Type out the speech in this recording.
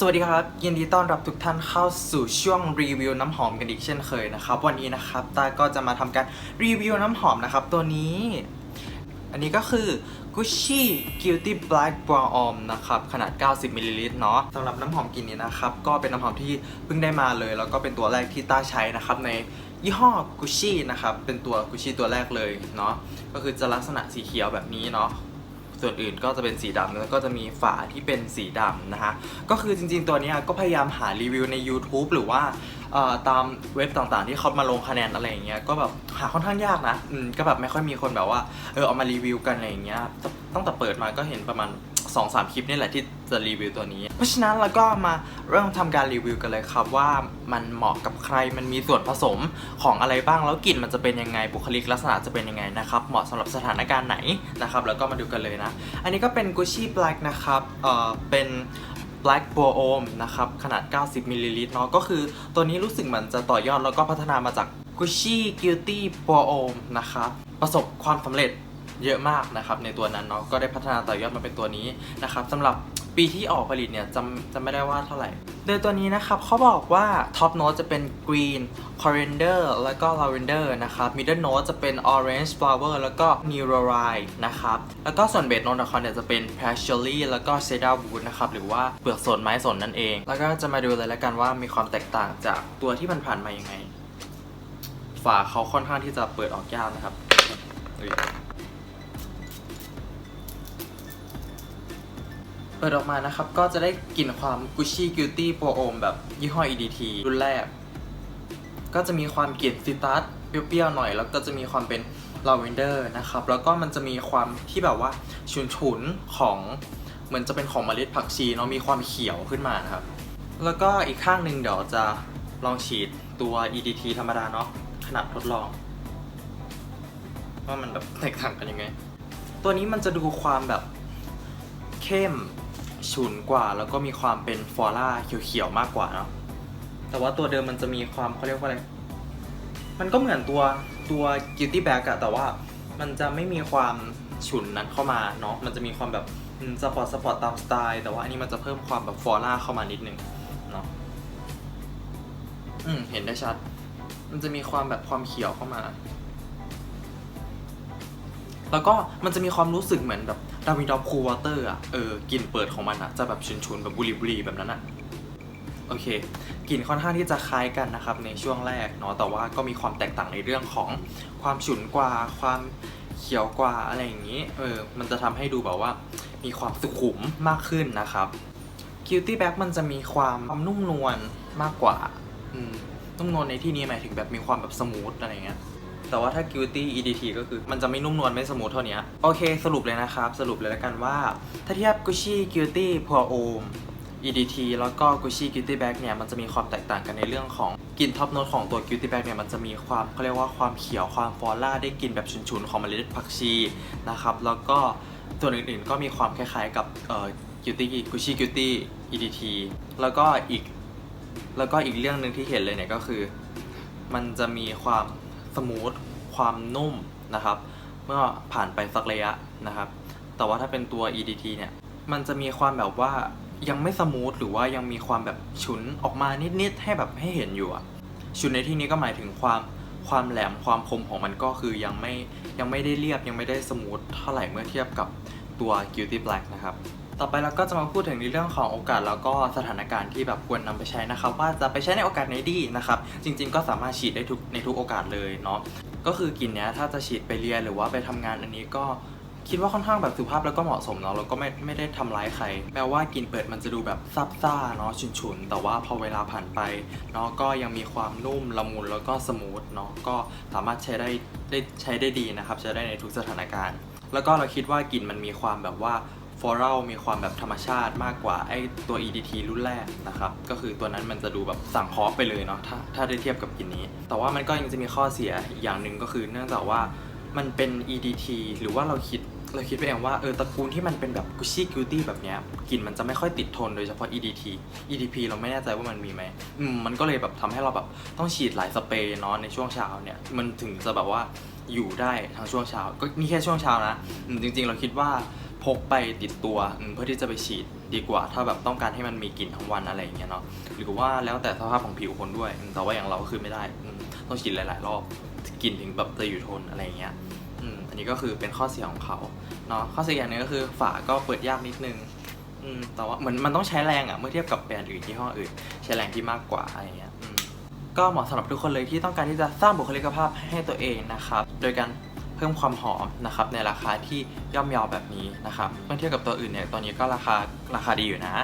สวัสดีครับ ยินดีต้อนรับทุกท่านเข้าสู่ช่วงรีวิวน้ำหอมกันอีกเช่นเคยนะครับ วันนี้นะครับตาก็จะมาทำการรีวิวน้ำหอมนะครับ ตัวนี้ อันนี้ก็คือ Gucci Guilty Black Brown Homme นะครับ ขนาด 90 มิลลิลิตรเนาะสำหรับน้ำหอมกลิ่นนี้นะครับ ก็เป็นน้ำหอมที่เพิ่งได้มาเลย แล้วก็เป็นตัวแรกที่ต้าใช้นะครับในยี่ห้อ Gucci นะครับ เป็นตัว Gucci ตัวแรกเลยเนาะก็คือจะลักษณะสีเขียวแบบนี้เนาะ ส่วนอื่นก็จะเป็นสีดำแล้วก็จะมีฝาที่เป็นสีดำนะฮะก็คือจริงๆตัวนี้ก็พยายามหารีวิวใน YouTube หรือว่าตามเว็บต่างๆที่เขามาลงคะแนนอะไรอย่างเงี้ยก็แบบหาค่อนข้างยากนะก็แบบไม่ค่อยมีคนแบบว่าเออเอามารีวิวกันอะไรอย่างเงี้ยตั้งแต่เปิดมาก็เห็นประมาณ 2-3สามคลิปนี่แหละที่จะรีวิวตัวนี้ เพราะฉะนั้นเราก็มาเริ่มทำการรีวิวกันเลยครับว่ามันเหมาะกับใครมันมีส่วนผสมของอะไรบ้างแล้วกลิ่นมันจะเป็นยังไงบุคลิกลักษณะจะเป็นยังไงนะครับเหมาะสำหรับสถานการณ์ไหนนะครับแล้วก็มาดูกันเลยนะ อันนี้ก็เป็น Gucci Black นะครับเอ่อเป็น Black b o o m นะครับขนาด 90มิลลิลิตรเนาะก็คือตัวนี้รู้สึกเหมือนจะต่อยอดแล้วก็พัฒนามาจาก Gucci Guilty b o o m นะครับประสบความสำเร็จ เยอะมากนะครับในตัวนั้นเนาะก็ได้พัฒนาต่อยอดมาเป็นตัวนี้นะครับสำหรับปีที่ออกผลิตเนี่ยจำจำไม่ได้ว่าเท่าไหร่ โดยตัวนี้นะครับเขาบอกว่าท็อปโน้ตจะเป็น green coriander แล้วก็ lavender นะครับ middle note จะเป็น orange flower แล้วก็ neuroride นะครับ แล้วก็ส่วนเบสโน้ตของเขาเนี่ยจะเป็น patchouli แล้วก็ cedar wood นะครับ หรือว่าเปลือกสนไม้สนนั่นเอง แล้วก็จะมาดูเลยแล้วกันว่ามีความแตกต่างจากตัวที่มันผ่านมายังไงฝาเขาค่อนข้างที่จะเปิดออกยากนะครับ ปิดออกมานะครับ ก็จะได้กลิ่นความ Gucci Guilty Pro Homme แบบยี่ห้อ EDT รุ่นแรก ก็จะมีความกลิ่นซิตรัสเปรี้ยวๆหน่อย แล้วก็จะมีความเป็นลาเวนเดอร์นะครับ แล้วก็มันจะมีความที่แบบว่าฉุนๆของเหมือนจะเป็นของเมล็ดผักชีเนาะมีความเขียวขึ้นมานะครับ แล้วก็อีกข้างหนึ่งเดี๋ยวจะลองฉีดตัว EDT ธรรมดาเนาะขนาดทดลอง ว่ามันแบบแตกต่างกันยังไง ตัวนี้มันจะดูความแบบเข้ม ฉุนกว่า แล้วก็มีความเป็นฟอร่าเขียวๆมากกว่าเนาะแต่ว่าตัวเดิมมันจะมีความเขาเรียกว่าอะไร มันก็เหมือนตัวตัว guilty bag อะแต่ว่ามันจะไม่มีความฉุนนั้นเข้ามาเนาะมันจะมีความแบบสปอร์ตสปอร์ตตามสไตล์แต่ว่าอันนี้มันจะเพิ่มความแบบฟอร่าเข้ามานิดนึงเนาะอืมเห็นได้ชัด มันจะมีความแบบความเขียวเข้ามา แล้วก็มันจะมีความรู้สึกเหมือนแบบดาวินดอฟคูลวอเตอร์อะ เออกลิ่นเปิดของมันอะ จะแบบชุนๆแบบบุรีบุรีแบบนั้นอะ โอเค กลิ่นค่อนข้างที่จะคล้ายกันนะครับ ในช่วงแรกเนาะ แต่ว่าก็มีความแตกต่างในเรื่องของความฉุนกว่า ความเขียวกว่าอะไรอย่างนี้ เออ มันจะทำให้ดูแบบว่า มีความสุขุมมากขึ้นนะครับ Guilty Bag มันจะมีความนุ่มนวลมากกว่า นุ่มนวลในที่นี้หมายถึงแบบมีความแบบสมูทอะไรเงี้ย แต่ว่าถ้า Guilty EDT ก็คือมันจะไม่นุ่มนวลไม่สมูทเท่านี้ โอเค สรุปเลยนะครับ สรุปเลยแล้วกันว่า ถ้าเทียบ Gucci Guilty Pro Om EDT แล้วก็ Gucci Guilty Bag เนี่ย มันจะมีความแตกต่างกันในเรื่องของกลิ่นท็อปโน้ตของตัว Guilty Bag เนี่ยมันจะมีความเขาเรียกว่าความเขียวความฟอร่าได้กลิ่นแบบฉุนๆของเมล็ดผักชีนะครับแล้วก็ส่วนอื่นๆก็มีความคล้ายๆกับเอ่อ Guilty Gucci Guilty EDT แล้วก็อีกแล้วก็อีกเรื่องหนึ่งที่เห็นเลยเนี่ยก็คือ มันจะมีความ สมูทความนุ่มนะครับ เมื่อผ่านไปสักระยะนะครับ แต่ว่าถ้าเป็นตัว EDT เนี่ย มันจะมีความแบบว่ายังไม่สมูทหรือว่ายังมีความแบบฉุนออกมานิดๆให้แบบให้เห็นอยู่อะฉุนในที่นี้ก็หมายถึงความความแหลมความคมของมันก็คือยังไม่ยังไม่ได้เรียบยังไม่ได้สมูทเท่าไหร่เมื่อเทียบกับตัว Guilty Black นะครับ ต่อไปเราก็จะมาพูดถึงในเรื่องของโอกาสแล้วก็สถานการณ์ที่แบบควรนำไปใช้นะครับ ว่าจะไปใช้ในโอกาสไหนดีนะครับ จริง ๆ ก็สามารถฉีดได้ทุกในทุกโอกาสเลยเนาะก็คือกลิ่นเนี้ยถ้าจะฉีดไปเรียนหรือว่าไปทำงานอันนี้ก็คิดว่าค่อนข้างแบบสุภาพแล้วก็เหมาะสมเนาะแล้วก็ไม่ไม่ได้ทำร้ายใครแม้ว่ากลิ่นเปิดมันจะดูแบบซับซ่าเนาะฉุนๆ แต่ว่าพอเวลาผ่านไปเนาะก็ยังมีความนุ่มละมุนแล้วก็สมูทเนาะก็สามารถใช้ได้ได้ใช้ได้ดีนะครับ ใช้ได้ในทุกสถานการณ์ แล้วก็เราคิดว่ากลิ่นมันมีความแบบว่า ฟอรัลมีความแบบธรรมชาติมากกว่าไอตัว EDT รุ่นแรกนะครับ ก็คือตัวนั้นมันจะดูแบบสั่งเคาะไปเลยเนาะถ้าถ้าได้เทียบกับกลิ่นนี้ แต่ว่ามันก็ยังจะมีข้อเสียอย่างหนึ่งก็คือ เนื่องจากว่ามันเป็น EDT หรือว่าเราคิดเราคิดไปเองว่าเออตระกูลที่มันเป็นแบบ Gucci Guilty แบบเนี้ยกลิ่นมันจะไม่ค่อยติดทนโดยเฉพาะ EDT EDP เราไม่แน่ใจว่ามันมีไหมอืมมันก็เลยแบบทำให้เราแบบต้องฉีดหลายสเปรย์เนาะในช่วงเช้าเนี่ยมันถึงจะแบบว่าอยู่ได้ทั้งช่วงเช้า ก็นี่แค่ช่วงเช้านะอืมจริง ๆ เราคิดว่า พกไปติดตัวเพื่อที่จะไปฉีดดีกว่า ถ้าแบบต้องการให้มันมีกลิ่นทั้งวันอะไรอย่างเงี้ยเนาะหรือว่าแล้วแต่สภาพของผิวคนด้วย แต่ว่าอย่างเราก็คือไม่ได้ต้องฉีดหลาย ๆ รอบกลิ่นถึงแบบจะอยู่ทนอะไรอย่างเงี้ยอันนี้ก็คือเป็นข้อเสียของเขาเนาะข้อเสียอย่างหนึงก็คือฝาก็เปิดยากนิดนึงแต่ว่าเหมือนมันต้องใช้แรงอะเมื่อเทียบกับแบรนด์อื่นที่ห้ออื่น ใช้แรงที่มากกว่าอะไรอย่างเงี้ยก็เหมาะสำหรับทุกคนเลยที่ต้องการที่จะสร้างบุคลิกภาพให้ตัวเองนะครับ โดยการ เพิ่มความหอมนะครับในราคาที่ย่อมเยาวแบบนี้นะครับเมื่อเทียบกับตัวอื่นเนี่ยตัวนี้ก็ราคาราคาดีอยู่นะ